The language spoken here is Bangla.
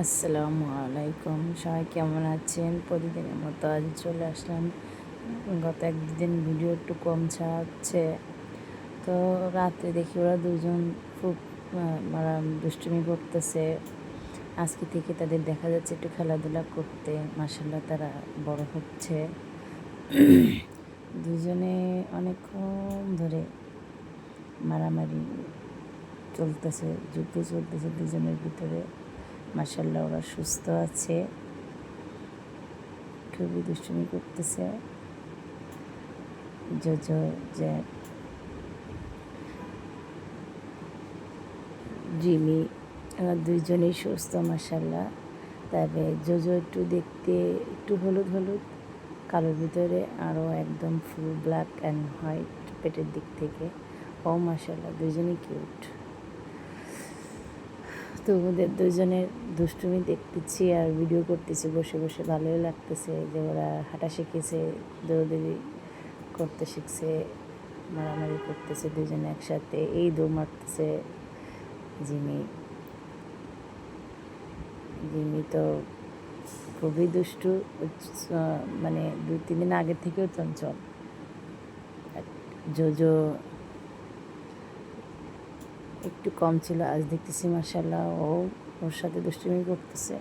আসসালামু আলাইকুম। সবাই কেমন আছেন? প্রতিদিনের মতো আজ চলে আসলাম। গত এক দুদিন ভিডিও একটু কম ছাড়ছে। তো রাতে দেখি ওরা দুজন খুব মারা দুষ্টুমি করতেছে। আজকে থেকে তাদের দেখা যাচ্ছে একটু খেলাধুলা করতে। মাসাল্লাহ তারা বড় হচ্ছে। দুজনে অনেকক্ষণ ধরে মারামারি চলতেছে, যুদ্ধ চলতেছে দুজনের ভিতরে। মাসাল্লাহ ওরা সুস্থ আছে। খুবই দুষ্টুমি করতেছে। জোজো যে জিমি, এরা দুইজনেই সুস্থ মাসাল্লাহ তবে জোজো একটু দেখতে একটু হলুদ হলুদ, কালোর ভিতরে আরও একদম ফুল ব্ল্যাক অ্যান্ড হোয়াইট পেটের দিক থেকে। ও মাসাল্লাহ দুজনেই কিউট তো ওদের দুজনের দুষ্টুমি দেখতেছি আর ভিডিও করতেছি, বসে বসে ভালোই লাগতেছে যে ওরা হাঁটা শিখেছে, দৌড়দৌড়ি করতে শিখছে, মারামারি করতেছে দুজনে একসাথে, এই দৌড় মারতেছে জিমি। জিমি তো খুবই দুষ্টু মানে দু তিন দিন আগের থেকেও চঞ্চল। জোজো একটু কম ছিল, আজ দেখতেছি মাসাল্লাহ ও ওর সাথে দুষ্টুমি করতেছে।